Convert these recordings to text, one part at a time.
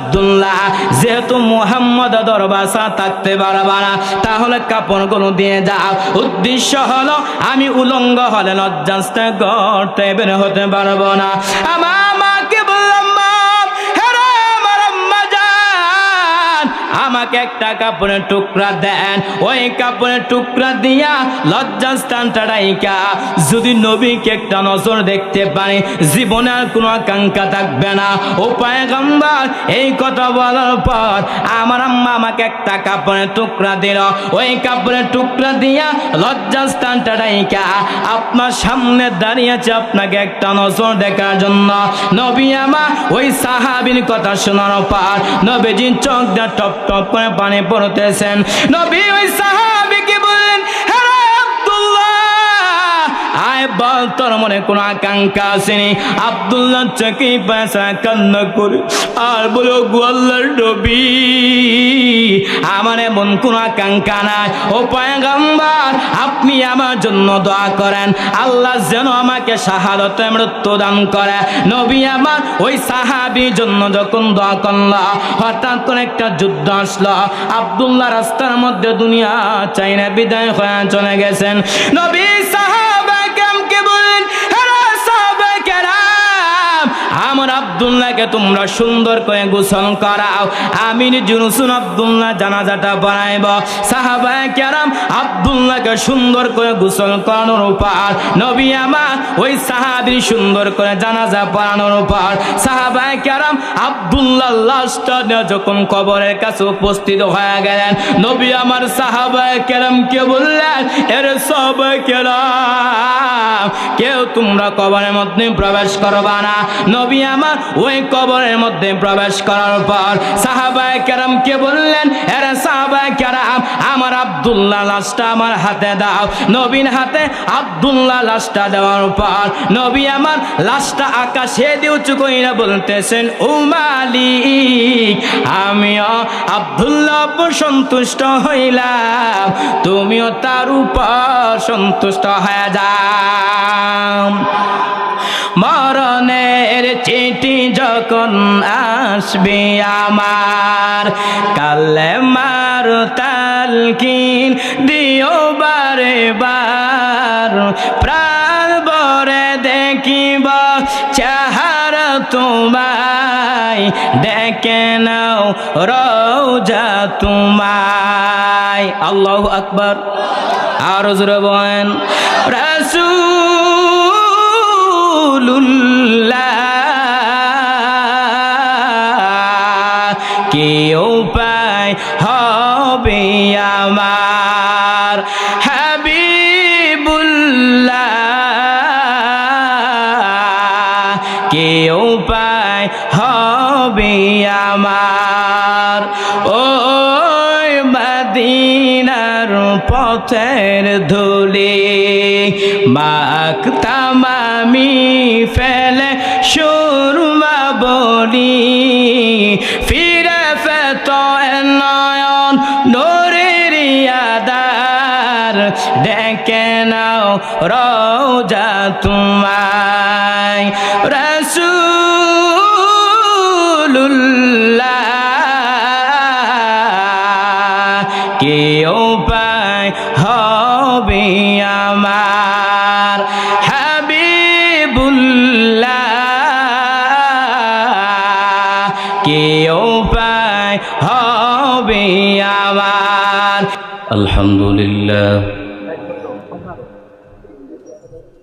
আব্দুল্লাহ, যেহেতু মোহাম্মদ দরবাসা থাকতে পারবা তাহলে তাহলে কাপড়গুলো দিয়ে যাও। উদ্দেশ্য হলো, আমি উলঙ্গ হলে লজ্জাস্ত গড়তে বের হতে পারব না। আমার আমাকে একটা কাপড়ের টুকরা দেন। ওই কাপড়ের টুকরা দিয়া লজ্জাস্থানটা ডাইকা যদি নবীকে একটা নজর দেখতে পারি, জীবনে আর কোনো আকাঙ্ক্ষা থাকবে না। ও পায়গম্বর, এই কথা বলার পর আমার আম্মা আমাকে একটা কাপড়ের টুকরা দিল। ওই কাপড়ের টুকরা দিয়া লজ্জাস্থানটা ডাইকা আপনার সামনে দাঁড়িয়েছে আপনাকে একটা নজর দেখার জন্য। নবী আমা ওই সাহাবির কথা শোনার পর নবীজির চোখ দিয়ে টপ টপ করে পানি পড়তেছেন। নবী ওই সাহাবিকে বল, তোর মনে কোনো আকাঙ্ক্ষা আসেনি। আব্দুল্লাহ চোখে পয়সা কান্না করে, আর বলো গোয়াল্লার নবী, আমার এমন কোনো আকাঙ্ক্ষা নাই। ও পয়গম্বর, আপনি আমার জন্য দোয়া করেন। আল্লাহ যেন আমাকে শাহাদতে মৃত্যু দান করে। নবী আমার, ওই সাহাবির জন্য যখন দোয়া করল, হঠাৎ করে একটা যুদ্ধ আসলো। আব্দুল্লাহ রাস্তার মধ্যে দুনিয়া চাইনা বিদায় হয়ে চলে গেছেন। নবী সাহাবাকে আমার আব্দুল্লাহকে তোমরা সুন্দর করে গোসল করাও। আমিন জুনুসুন আব্দুল্লাহ জানাজাটা বানাইব। সাহাবায়ে কেরাম আব্দুল্লাহকে সুন্দর করে গোসল করানোর উপর নবী আমার ওই সাহাবি সুন্দর করে জানাজা পড়ানোর কেরাম আব্দুল্লাহ যখন কবরের কাছে উপস্থিত হয়ে গেলেন, নবী আমার সাহাবায়ে কেরামকে বললেন, এর সব কেরাম, কেউ তোমরা কবরের মধ্যে প্রবেশ করবা না। নবী আমার ওই কবরের মধ্যে প্রবেশ করার পর সাহাবায়ে কেরামকে বললেন, এরা সাহাবায়ে কেরাম, আমার আব্দুল্লাহ লাশটা আমার হাতে দাও। নবীন হাতে আব্দুল্লাহ লাশটা দেওয়ার পর নবী আমার লাশটা আকাশে দিয়ে উঁচু কইরা বলতেছেন, ও মালিক, আমিও আব্দুল্লাহ সন্তুষ্ট হইলাম। তুমিও তার উপর সন্তুষ্ট হয়ে যাও। মরণের চিঠি যখন আসবে আমার কালে মার তালকিন দিও বারে বার। প্রাণ বরে দেখিব চাহার তোমায়। ডেকে নাও রোজা তোমায়। আল্লাহ আকবর। আর জোরে বলেন, রাসূলুল্লাহ। কি উপায় হবে আমার হাবিবুল্লাহ। কি উপায় হবে আমার। ওই মদিনার পথের ধুলি মাখতাম আমি, ফেলে সুরমা বলি। নাও রোজা তোমায়। রসুল্লাহ কে উপায় হবে আমার হাবিবুল্লাহ কে উপায় হবে আমার। আলহামদুলিল্লাহ।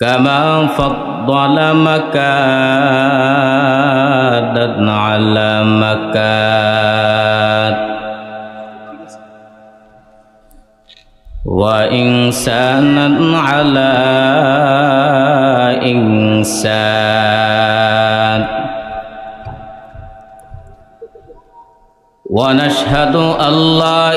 كما فضل مكانا على مكان وإنسانا على إنسان. ونشهد لا